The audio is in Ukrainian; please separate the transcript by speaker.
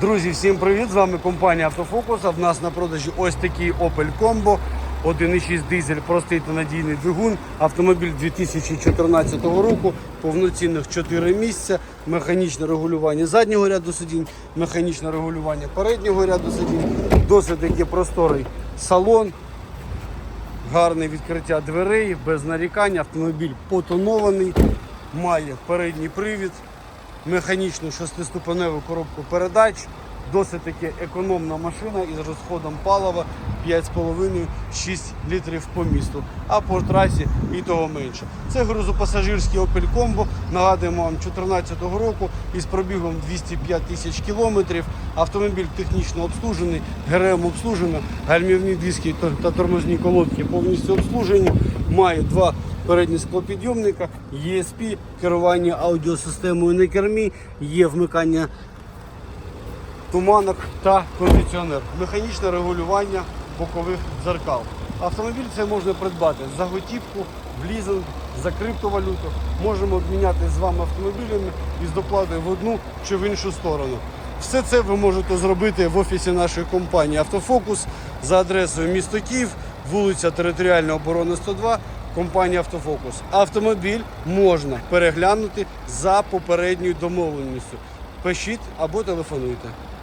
Speaker 1: Друзі, всім привіт! З вами компанія Автофокус. А в нас на продажі ось такий Opel Combo. 1,6 дизель, простий та надійний двигун. Автомобіль 2014 року, повноцінних 4 місця, механічне регулювання заднього ряду сидінь, механічне регулювання переднього ряду сидінь, досить таки просторий салон, гарне відкриття дверей, без нарікань. Автомобіль потонований, має передній привід, механічну шестиступеневу коробку передач. Досить таки економна машина із розходом палива 5,5-6 літрів по місту, а по трасі і того менше. Це грузопасажирський Opel Combo, нагадуємо вам 2014 року із пробігом 205 тисяч кілометрів. Автомобіль технічно обслужений, ГРМ обслужено, гальмівні диски та- тормозні колодки повністю обслужені. Має два передні склопідйомника, ESP, керування аудіосистемою на кермі, є вмикання туманок та кондиціонер, механічне регулювання бокових дзеркал. Автомобіль це можна придбати за готівку, в лізинг, за криптовалюту. Можемо обміняти з вами автомобілями із доплатою в одну чи в іншу сторону. Все це ви можете зробити в офісі нашої компанії Автофокус за адресою місто Київ, вулиця Територіальної оборони 102, компанія Автофокус. Автомобіль можна переглянути за попередньою домовленістю. Пишіть або телефонуйте.